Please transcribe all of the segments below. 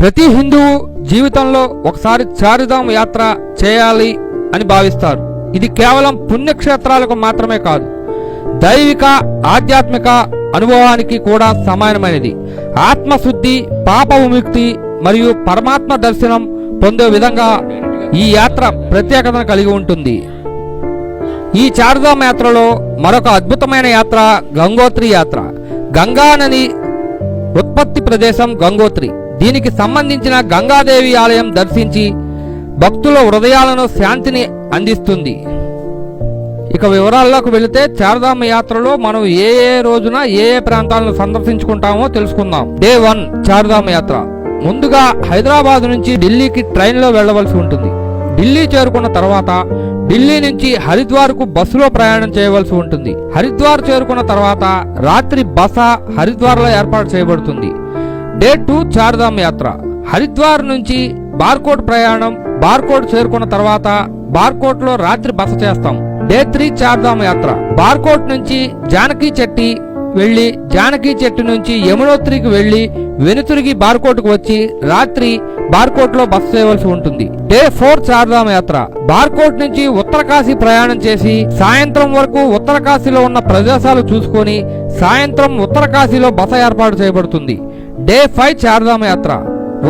ప్రతి హిందువు జీవితంలో ఒకసారి చారిధామ యాత్ర చేయాలి అని భావిస్తారు. ఇది కేవలం పుణ్యక్షేత్రాలకు మాత్రమే కాదు దైవిక ఆధ్యాత్మిక అనుభవానికి కూడా సమానమైనది. ఆత్మశుద్ధి పాప విముక్తి మరియు పరమాత్మ దర్శనం పొందే విధంగా ఈ యాత్ర ప్రత్యేకతను కలిగి ఉంటుంది. ఈ చారుధామ యాత్రలో మరొక అద్భుతమైన యాత్ర గంగోత్రి యాత్ర. గంగా నది ఉత్పత్తి ప్రదేశం గంగోత్రి. దీనికి సంబంధించిన గంగాదేవి ఆలయం దర్శించి భక్తుల హృదయాలను శాంతిని అందిస్తుంది. ఇక వివరాల్లోకి వెళితే చారదామ యాత్రలో మనం ఏ ఏ రోజున ఏ ఏ ప్రాంతాలను సందర్శించుకుంటామో తెలుసుకుందాం. డే వన్ చార్ధామ యాత్ర. ముందుగా హైదరాబాద్ నుంచి ఢిల్లీకి ట్రైన్లో వెళ్ళవలసి ఉంటుంది. ఢిల్లీ చేరుకున్న తర్వాత ఢిల్లీ నుంచి హరిద్వార్కు బస్సులో ప్రయాణం చేయవలసి ఉంటుంది. హరిద్వార్ చేరుకున్న తర్వాత రాత్రి బస హరిద్వార్లో ఏర్పాటు చేయబడుతుంది. డే టూ చార్ధామ్ యాత్ర. హరిద్వార్ నుంచి బార్కోట్ ప్రయాణం బార్కోట్ చేరుకున్న తర్వాత బార్కోట్లో రాత్రి బస చేస్తాం. డే త్రీ చార్ధామ్ యాత్ర. బార్కోట్ నుంచి జానకి చెట్టి వెళ్ళి జానకి చెట్టు నుంచి యమునోత్రికి వెళ్ళి వెనుతిరిగి బార్కోట్కు వచ్చి రాత్రి బార్కోట్లో బస చేయవలసి ఉంటుంది. డే ఫోర్ చార్ధామ్ యాత్ర. బార్కోట్ నుంచి ఉత్తరకాశీ ప్రయాణం చేసి సాయంత్రం వరకు ఉత్తరకాశీలో ఉన్న ప్రదేశాలు చూసుకొని సాయంత్రం ఉత్తరకాశీలో బస ఏర్పాటు చేయబడుతుంది. డే ఫైవ్ చార్ధామ యాత్ర.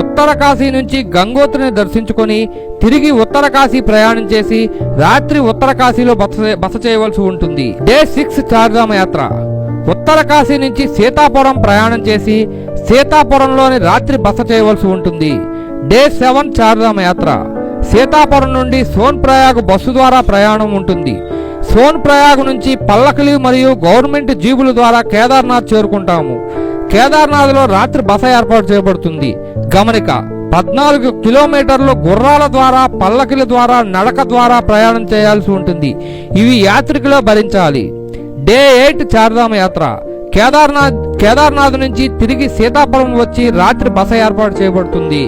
ఉత్తర కాశీ నుంచి గంగోత్రిని దర్శించుకొని తిరిగి ఉత్తర కాశీ ప్రయాణం చేసి రాత్రి ఉత్తర కాశీలో బస బస చేయవలసి ఉంటుంది. డే సిక్స్ చార్ధామ యాత్ర. ఉత్తర కాశీ నుంచి సీతాపురం ప్రయాణం చేసి సీతాపురంలోని రాత్రి బస చేయవలసి ఉంటుంది. డే సెవెన్ చార్ధామ యాత్ర. సీతాపురం నుండి సోన్ ప్రయాగ్ బస్సు ద్వారా ప్రయాణం ఉంటుంది. సోన్ ప్రయాగ్ నుంచి పల్లకలి మరియు గవర్నమెంట్ జీబుల ద్వారా కేదార్నాథ్ చేరుకుంటాము. కేదార్నాథ్లో రాత్రి బస ఏర్పాటు చేయబడుతుంది. గమనిక పద్నాలుగు కిలోమీటర్లు గుర్రాల ద్వారా పల్లకిల ద్వారా నడక ద్వారా ప్రయాణం చేయాల్సి ఉంటుంది. ఇవి యాత్రికులు భరించాలి. డే ఎయిట్ చార్ధామ యాత్ర. కేదార్నాథ్ కేదార్నాథ్ నుంచి తిరిగి సీతాపురం వచ్చి రాత్రి బస ఏర్పాటు చేయబడుతుంది.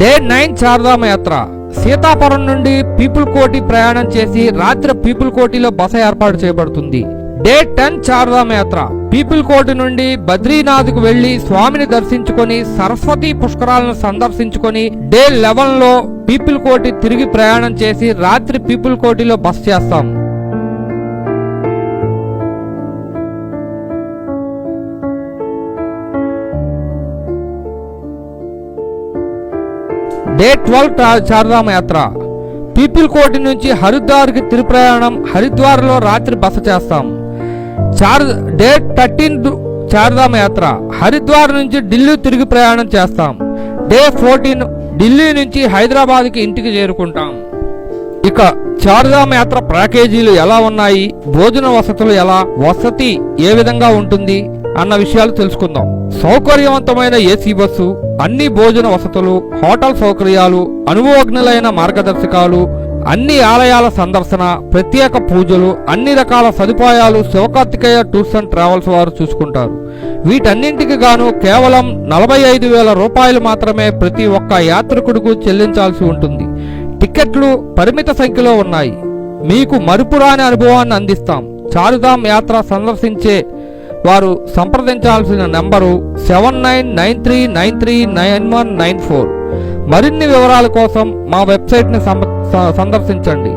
డే నైన్ చార్ధామ యాత్ర. సీతాపురం నుండి పీపుల్ కోటి ప్రయాణం చేసి రాత్రి పీపుల్ కోటిలో బస ఏర్పాటు చేయబడుతుంది. డే టెన్ చార్ధామ యాత్ర పీపుల్ కోట్ నుండి బద్రీనాథ్కు వెళ్ళి స్వామిని దర్శించుకొని సరస్వతి పుష్కరాలను సందర్శించుకొని డే లెవెన్లో పీపుల్ కోటి తిరిగి ప్రయాణం చేసి రాత్రి పీపుల్ కోటిలో బస్ చేస్తాం. డే ట్వెల్వ్ చార్ధామ యాత్ర పీపుల్ కోటి నుంచి హరిద్వార్కి తిరు ప్రయాణం హరిద్వార్లో రాత్రి బస చేస్తాం. చార్ డే థర్టీన్ చార్ధామ యాత్ర. హరిద్వార్ నుంచి ఢిల్లీ తిరిగి ప్రయాణం చేస్తాం. డే ఫోర్టీన్ ఢిల్లీ నుంచి హైదరాబాద్కి ఇంటికి చేరుకుంటాం. ఇక చార్ధామ యాత్ర ప్యాకేజీలు ఎలా ఉన్నాయి? భోజన వసతులు ఎలా? వసతి ఏ విధంగా ఉంటుంది? అన్న విషయాలు తెలుసుకుందాం. సౌకర్యవంతమైన ఏసీ బస్సు అన్ని భోజన వసతులు హోటల్ సౌకర్యాలు అనుభవజ్ఞులైన మార్గదర్శకాలు అన్ని ఆలయాల సందర్శన ప్రత్యేక పూజలు అన్ని రకాల సదుపాయాలు శివకార్తికేయ టూర్స్ అండ్ ట్రావెల్స్ వారు చూసుకుంటారు. వీటన్నింటికి గాను కేవలం నలభై ఐదు వేల రూపాయలు మాత్రమే ప్రతి ఒక్క యాత్రికుడికి చెల్లించాల్సి ఉంటుంది. టికెట్లు పరిమిత సంఖ్యలో ఉన్నాయి. మీకు మరుపురాని అనుభవాన్ని అందిస్తాం. చారుధామ్ యాత్ర సందర్శించే వారు సంప్రదించాల్సిన number seven nine nine three nine three nine one nine four. మరిన్ని వివరాల కోసం మా వెబ్సైట్ని సందర్శించండి.